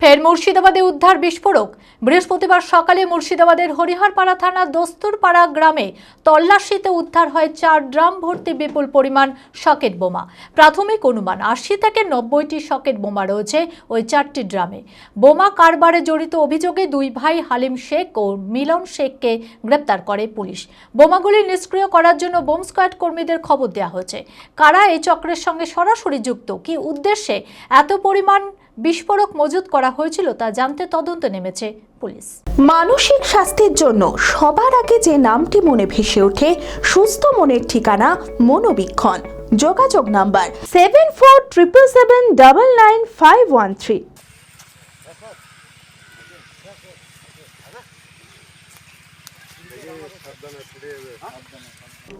ফের মুর্শিদাবাদে উদ্ধার বিস্ফোরক। বৃহস্পতিবার সকালে মুর্শিদাবাদের হরিহরপাড়া থানার দস্তুরপাড়া গ্রামে তল্লাশিতে উদ্ধার হয় চার ড্রাম ভর্তি বিপুল পরিমাণ সকেট বোমা। প্রাথমিক অনুমান, আশি থেকে নব্বইটি সকেট বোমা রয়েছে ওই চারটি ড্রামে। বোমা কারবারে জড়িত অভিযোগে দুই ভাই হালিম শেখ ও মিলন শেখকে গ্রেপ্তার করে পুলিশ। বোমাগুলি নিষ্ক্রিয় করার জন্য বোম স্কোয়াড কর্মীদের খবর দেওয়া হয়েছে। কারা এই চক্রের সঙ্গে সরাসরি যুক্ত? কি উদ্দেশ্যে এত পরিমাণ বিস্ফোরক মজুত করা হয়েছিল তা জানতে তদন্ত নেমেছে পুলিশ। মানসিক স্বাস্থ্যের জন্য সবার আগে যে নামটি মনে ভেসে ওঠে, সুস্থ মনের ঠিকানা মনোবীক্ষণ। যোগাযোগ number seven four triple seven double nine five one three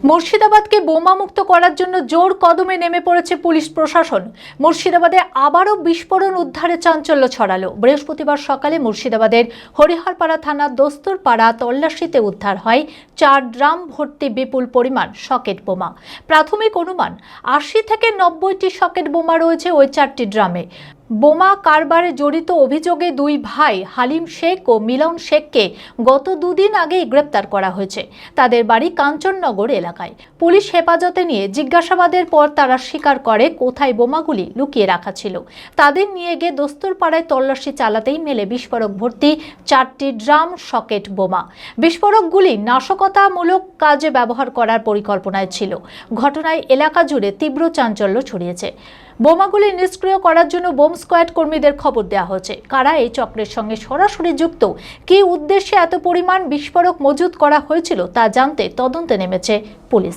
মুর্শিদাবাদকে বোমামুক্ত করার জন্য জোর কদমে নেমে পড়েছে পুলিশ প্রশাসন। মুর্শিদাবাদে আবারও বিস্ফোরণ উদ্ধারে চাঞ্চল্য ছড়ালো। বৃহস্পতিবার সকালে মুর্শিদাবাদের হরিহরপাড়া থানার দস্তুরপাড়া তল্লাশিতে উদ্ধার হয় চার ড্রাম ভর্তি বিপুল পরিমাণ সকেট বোমা। প্রাথমিক অনুমান, আশি থেকে নব্বইটি সকেট বোমা রয়েছে ওই চারটি ড্রামে বোমা কারবারে জড়িত অভিযোগে দুই ভাই, হালিম শেখ ও মিলন শেখকে গত দুদিন আগেই গ্রেপ্তার করা হয়েছে। তাদের বাড়ি কাঞ্চননগর এলাকায়। পুলিশ হেফাজতে নিয়ে জিজ্ঞাসাবাদের পর তারা স্বীকার করে কোথায় বোমাগুলি লুকিয়ে রাখা ছিল। তাদের নিয়ে গিয়ে দস্তুরপাড়ায় তল্লাশি চালাতেই মেলে বিস্ফোরক ভর্তি চারটি ড্রাম সকেট বোমা। বিস্ফোরকগুলি নাশকতামূলক কাজে ব্যবহার করার পরিকল্পনায় ছিল। ঘটনায় এলাকা জুড়ে তীব্র চাঞ্চল্য ছড়িয়েছে। বোমাগুলি নিষ্ক্রিয় করার জন্য বোম স্কোয়াড কর্মীদের খবর দেওয়া হয়েছে। কারা এই চক্রের সঙ্গে সরাসরি যুক্ত? কি উদ্দেশ্যে এত পরিমাণ বিস্ফোরক মজুত করা হয়েছিল তা জানতে তদন্তে নেমেছে পুলিশ।